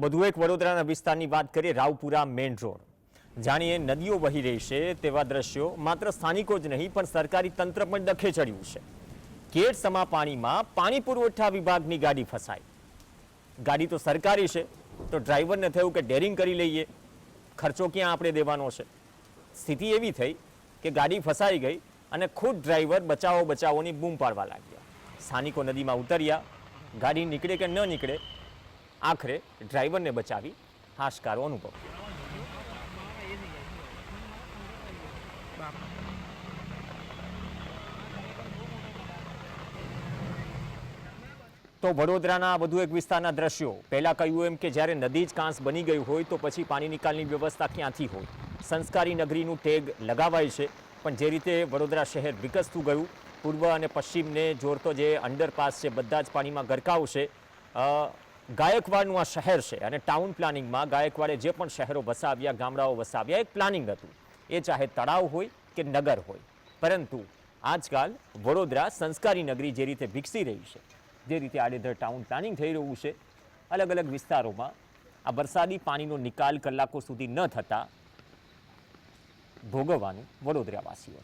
વધુ એક વડોદરાના વિસ્તારની વાત કરીએ, રાવપુરા મેઇન રોડ. જાણીએ નદીઓ વહી રહી છે તેવા દ્રશ્યો માત્ર સ્થાનિકો જ નહીં, પણ સરકારી તંત્ર પણ ડખે ચડ્યું છે. કેડ સમા પાણીમાં પાણી પુરવઠા વિભાગની ગાડી ફસાઈ. ગાડી તો સરકારી છે, તો ડ્રાઈવરને થયું કે ડેરિંગ કરી લઈએ. ખર્ચો ક્યાં આપણે દેવાનો છે? સ્થિતિ એવી થઈ કે ગાડી ફસાઈ ગઈ અને ખુદ ડ્રાઈવર બચાવો બચાવોની બૂમ પાડવા લાગ્યા. સ્થાનિકો નદીમાં ઉતર્યા. ગાડી નીકળે કે ન નીકળે આખરે ડ્રાઈવરને બચાવી હાશકારો અનુભવ. તો વડોદરાના વધુ એક વિસ્તારના દ્રશ્યો. પહેલાં કહ્યું એમ કે જ્યારે નદી જ કાંસ બની ગયું હોય તો પછી પાણી નિકાલની વ્યવસ્થા ક્યાંથી હોય? સંસ્કારી નગરીનું ટેગ લગાવાય છે, પણ જે રીતે વડોદરા શહેર વિકસતું ગયું, પૂર્વ અને પશ્ચિમને જોડતો જે અંડરપાસ છે, બધા જ પાણીમાં ગરકાવ છે ગાયકવાડનું આ શહેર છે અને ટાઉન પ્લાનિંગમાં ગાયકવાડે જે પણ શહેરો વસાવ્યા, ગામડાઓ વસાવ્યા, એક પ્લાનિંગ હતું. એ ચાહે તળાવ હોય કે નગર હોય. પરંતુ આજકાલ વડોદરા સંસ્કારી નગરી જે રીતે વિકસી રહી છે, જે રીતે આડેધડ ટાઉન પ્લાનિંગ થઈ રહ્યું છે અલગ અલગ વિસ્તારોમાં આ વરસાદી પાણીનો નિકાલ કલાકો સુધી ન થતા ભોગવવાનું વડોદરાવાસીઓ